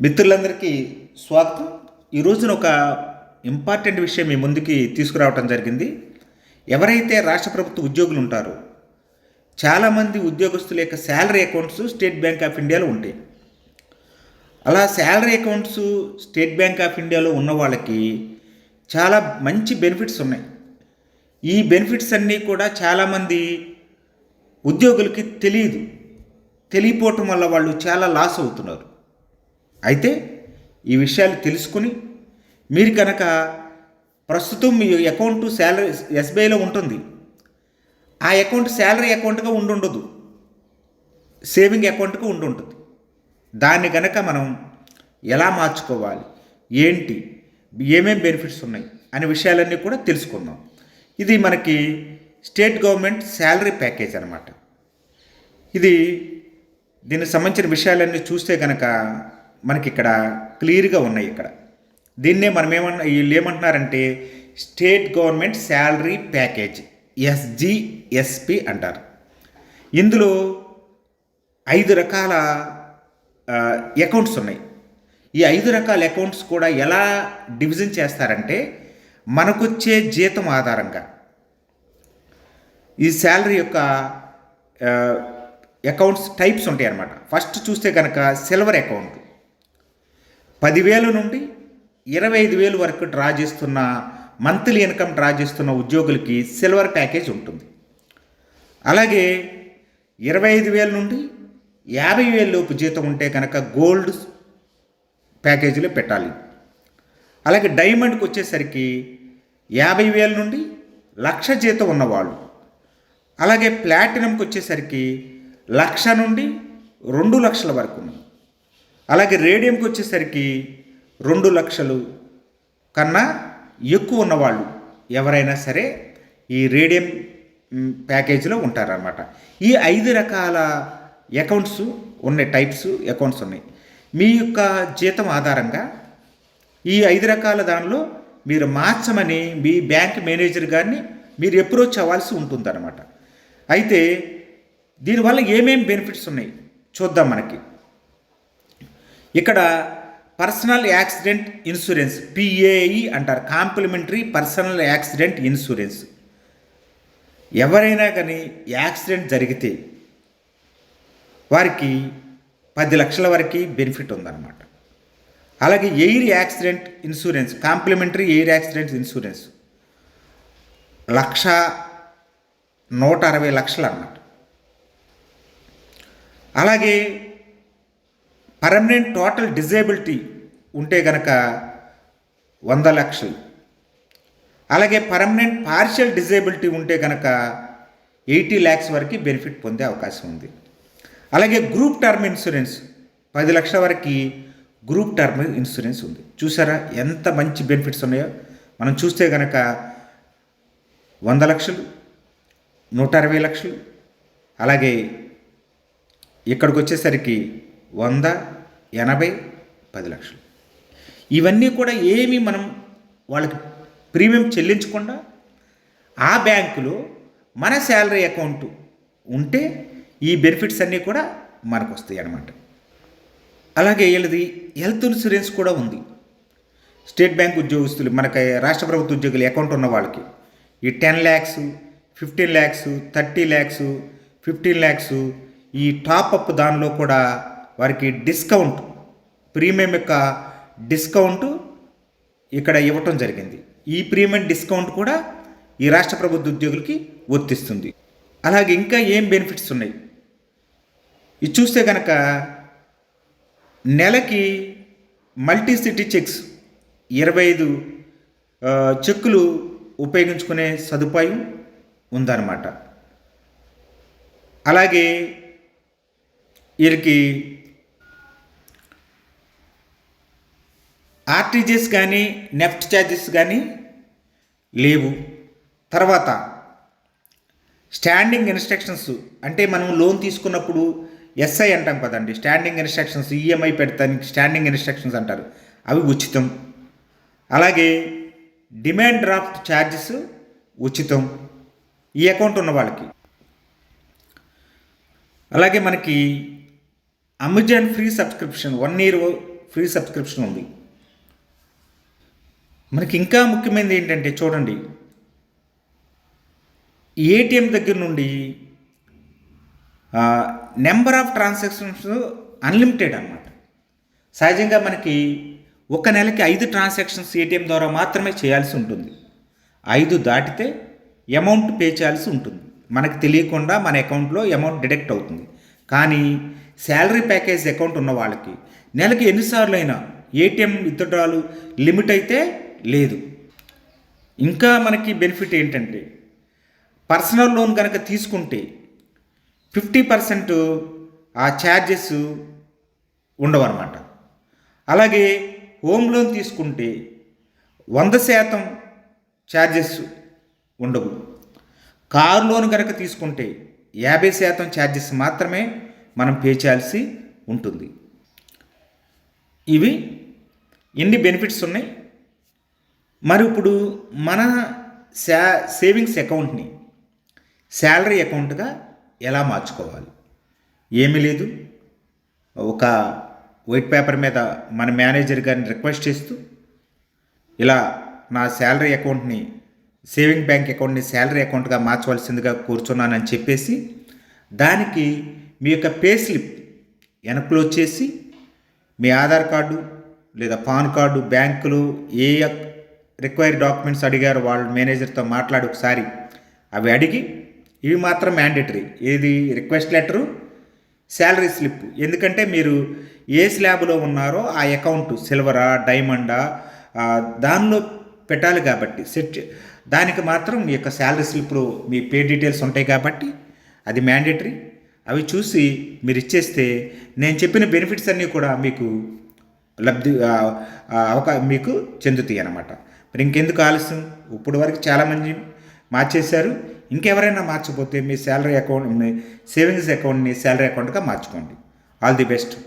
మిత్రులందరికీ స్వాగతం. ఈ రోజున ఒక ఇంపార్టెంట్ విషయం మీ ముందుకి తీసుకురావటం జరిగింది. ఎవరైతే రాష్ట్ర ప్రభుత్వ ఉద్యోగులు ఉంటారో చాలామంది ఉద్యోగస్తుల యొక్క salary accounts State Bank of ఇండియాలో ఉంటాయి అలా salary accounts State Bank of ఇండియాలో ఉన్న వాళ్ళకి చాలా మంచి బెనిఫిట్స్ ఉన్నాయి. ఈ బెనిఫిట్స్ అన్నీ కూడా చాలామంది ఉద్యోగులకి తెలియదు. తెలియపోవటం వల్ల వాళ్ళు చాలా లాస్ అవుతున్నారు. అయితే ఈ విషయాలు తెలుసుకుని మీరు కనుక ప్రస్తుతం మీ అకౌంట్ శాలరీ ఎస్బీఐలో ఉంటుంది. ఆ అకౌంట్ శాలరీ అకౌంట్గా ఉండుండదు. సేవింగ్ అకౌంట్గా ఉండుంటుంది. దాన్ని కనుక మనం ఎలా మార్చుకోవాలి? ఏంటి? ఏమేం బెనిఫిట్స్ ఉన్నాయి? అనే విషయాలన్నీ కూడా తెలుసుకుందాం. ఇది మనకి స్టేట్ గవర్నమెంట్ శాలరీ ప్యాకేజ్ అనమాట ఇది దీనికి సంబంధించిన విషయాలన్నీ చూస్తే కనుక మనకి ఇక్కడ క్లియర్గా ఉన్నాయి ఇక్కడ. దీన్నే మనం ఏమన్నా వీళ్ళు ఏమంటున్నారంటే state government salary package SGSP అంటారు. ఇందులో ఐదు రకాల అకౌంట్స్ ఉన్నాయి. ఈ ఐదు రకాల అకౌంట్స్ కూడా ఎలా డివిజన్ చేస్తారంటే మనకొచ్చే జీతం ఆధారంగా. ఈ శాలరీ యొక్క అకౌంట్స్ టైప్స్ ఉంటాయి అన్నమాట ఫస్ట్ చూస్తే కనుక సిల్వర్ అకౌంట్ పదివేల నుండి ఇరవై ఐదు వేలు వరకు డ్రా చేస్తున్న మంత్లీ ఇన్కమ్ డ్రా చేస్తున్న ఉద్యోగులకి సిల్వర్ ప్యాకేజ్ ఉంటుంది. అలాగే ఇరవై ఐదు వేల నుండి యాభై వేల లోపు జీతం ఉంటే కనుక గోల్డ్ ప్యాకేజీలో పెట్టాలి. అలాగే డైమండ్కి వచ్చేసరికి యాభై వేల నుండి లక్ష జీతం ఉన్నవాళ్ళు. అలాగే ప్లాటినంకి వచ్చేసరికి లక్ష నుండి రెండు లక్షల వరకు ఉన్నాయి అలాగే రేడియంకి వచ్చేసరికి రెండు లక్షలు కన్నా ఎక్కువ ఉన్నవాళ్ళు ఎవరైనా సరే ఈ రేడియం ప్యాకేజీలో ఉంటారన్నమాట. ఈ ఐదు రకాల అకౌంట్స్ ఉన్నాయి టైప్స్ అకౌంట్స్ ఉన్నాయి. మీ యొక్క జీతం ఆధారంగా ఈ ఐదు రకాల దానిలో మీరు మార్చమని మీ బ్యాంక్ మేనేజర్ గారిని మీరు అప్రోచ్ అవ్వాల్సి ఉంటుందన్నమాట. అయితే దీనివల్ల ఏమేమి బెనిఫిట్స్ ఉన్నాయి? చూద్దాం మనకి. ఇక్కడ పర్సనల్ యాక్సిడెంట్ ఇన్సూరెన్స్ పిఏఈ అంటారు. కాంప్లిమెంటరీ పర్సనల్ యాక్సిడెంట్ ఇన్సూరెన్స్ ఎవరైనా కానీ యాక్సిడెంట్ జరిగితే వారికి పది లక్షల వరకు బెనిఫిట్ ఉందన్నమాట. అలాగే air accident insurance complimentary air accident insurance lakh నూట అరవై లక్షలు అన్నమాట. అలాగే పర్మనెంట్ టోటల్ డిజేబిలిటీ ఉంటే గనక వంద లక్షలు. అలాగే పర్మనెంట్ పార్షియల్ డిజేబిలిటీ ఉంటే కనుక ఎయిటీ ల్యాక్స్ వరకు బెనిఫిట్ పొందే అవకాశం ఉంది. అలాగే గ్రూప్ టర్మ్ ఇన్సూరెన్స్ పది లక్షల వరకు గ్రూప్ టర్మ్ ఇన్సూరెన్స్ ఉంది. చూసారా ఎంత మంచి బెనిఫిట్స్ ఉన్నాయో? మనం చూస్తే కనుక వంద లక్షలు నూట అరవై లక్షలు అలాగే ఇక్కడికి వచ్చేసరికి వంద ఎనభై పది లక్షలు. ఇవన్నీ కూడా ఏమీ మనం వాళ్ళకి ప్రీమియం చెల్లించకుండా ఆ బ్యాంకులో మన శాలరీ అకౌంట్ ఉంటే ఈ బెనిఫిట్స్ అన్నీ కూడా మనకు వస్తాయి అన్నమాట. అలాగే వీళ్ళది హెల్త్ ఇన్సూరెన్స్ కూడా ఉంది. స్టేట్ బ్యాంక్ ఉద్యోగస్తులు మనకి రాష్ట్ర ప్రభుత్వ ఉద్యోగులు అకౌంట్ ఉన్న వాళ్ళకి ఈ ten lakhs fifteen lakhs thirty lakhs fifteen lakhs ఈ టాప్ అప్ దానిలో కూడా వారికి డిస్కౌంట్ ప్రీమియం యొక్క డిస్కౌంట్ ఇక్కడ ఇవ్వటం జరిగింది. ఈ ప్రీమియం డిస్కౌంట్ కూడా ఈ రాష్ట్ర ప్రభుత్వ ఉద్యోగులకి వర్తిస్తుంది. అలాగే ఇంకా ఏం బెనిఫిట్స్ ఉన్నాయి? ఇది చూస్తే కనుక నెలకి మల్టీ సిటీ చెక్స్ ఇరవై ఐదు చెక్కులు ఉపయోగించుకునే సదుపాయం ఉందన్నమాట. అలాగే వీరికి ఆర్టీజీఎస్ కానీ నెఫ్ట్ ఛార్జెస్ కానీ లేవు. తర్వాత స్టాండింగ్ ఇన్స్ట్రక్షన్స్ అంటే మనం లోన్ తీసుకున్నప్పుడు ఎస్ఐ అంటాం కదండి స్టాండింగ్ ఇన్స్ట్రక్షన్స్ ఈఎంఐ పెడతానికి స్టాండింగ్ ఇన్స్ట్రక్షన్స్ అంటారు. అవి ఉచితం. అలాగే డిమాండ్ డ్రాఫ్ట్ ఛార్జెస్ ఉచితం ఈ అకౌంట్ ఉన్న వాళ్ళకి. అలాగే మనకి Amazon free subscription one year free subscription ఉంది. మనకి ఇంకా ముఖ్యమైనది ఏంటంటే చూడండి ఏటీఎం దగ్గర నుండి నెంబర్ ఆఫ్ ట్రాన్సాక్షన్స్ అన్లిమిటెడ్ అన్నమాట. సహజంగా మనకి ఒక నెలకి ఐదు ట్రాన్సాక్షన్స్ ఏటీఎం ద్వారా మాత్రమే చేయాల్సి ఉంటుంది. ఐదు దాటితే అమౌంట్ పే చేయాల్సి ఉంటుంది. మనకు తెలియకుండా మన అకౌంట్లో అమౌంట్ డిడక్ట్ అవుతుంది. కానీ శాలరీ ప్యాకేజ్ అకౌంట్ ఉన్న వాళ్ళకి నెలకి ఎన్నిసార్లు అయినా ఏటీఎం విత్డ్రాలు లిమిట్ అయితే లేదు. ఇంకా మనకి బెనిఫిట్ ఏంటంటే పర్సనల్ లోన్ కనుక తీసుకుంటే ఫిఫ్టీ పర్సెంట్ ఆ ఛార్జెస్ ఉండవన్నమాట. అలాగే హోమ్ లోన్ తీసుకుంటే వంద శాతం ఛార్జెస్ ఉండవు. కారు లోన్ కనుక తీసుకుంటే యాభై శాతం ఛార్జెస్ మాత్రమే మనం పే చేయాల్సి ఉంటుంది. ఇవి ఎన్ని బెనిఫిట్స్ ఉన్నాయి? మరి ఇప్పుడు మన శా సేవింగ్స్ అకౌంట్ని శాలరీ అకౌంట్గా ఎలా మార్చుకోవాలి? ఏమీ లేదు. ఒక వైట్ పేపర్ మీద మన మేనేజర్ గారిని రిక్వెస్ట్ చేస్తూ ఇలా నా శాలరీ అకౌంట్ని సేవింగ్ బ్యాంక్ అకౌంట్ని శాలరీ అకౌంట్గా మార్చవలసిందిగా కూర్చున్నానని చెప్పేసి దానికి మీ యొక్క పే స్లిప్ వెనక్లో వచ్చేసి మీ ఆధార్ కార్డు లేదా పాన్ కార్డు బ్యాంకులు ఏ రిక్వైర్ డాక్యుమెంట్స్ అడిగారు వాళ్ళ మేనేజర్తో మాట్లాడి ఒకసారి. అవి అడిగి ఇవి మాత్రం మ్యాండేటరీ ఏది? రిక్వెస్ట్ లెటరు శాలరీ స్లిప్ ఎందుకంటే మీరు ఏ స్లాబ్లో ఉన్నారో ఆ అకౌంట్ సిల్వరా డైమండా దానిలో పెట్టాలి కాబట్టి సెట్ దానికి మాత్రం మీ యొక్క శాలరీ స్లిప్లో మీ పే డీటెయిల్స్ ఉంటాయి కాబట్టి అది మ్యాండేటరీ అవి చూసి మీరు ఇచ్చేస్తే నేను చెప్పిన బెనిఫిట్స్ అన్నీ కూడా మీకు లబ్ధి అవకా మీకు చెందుతాయి అన్నమాట. మరి ఇంకెందుకు ఆలస్యం? ఇప్పుడు వరకు చాలామంది మార్చేశారు. ఇంకెవరైనా మార్చకపోతే మీ శాలరీ అకౌంట్ సేవింగ్స్ అకౌంట్ని శాలరీ అకౌంట్గా మార్చుకోండి. All the best.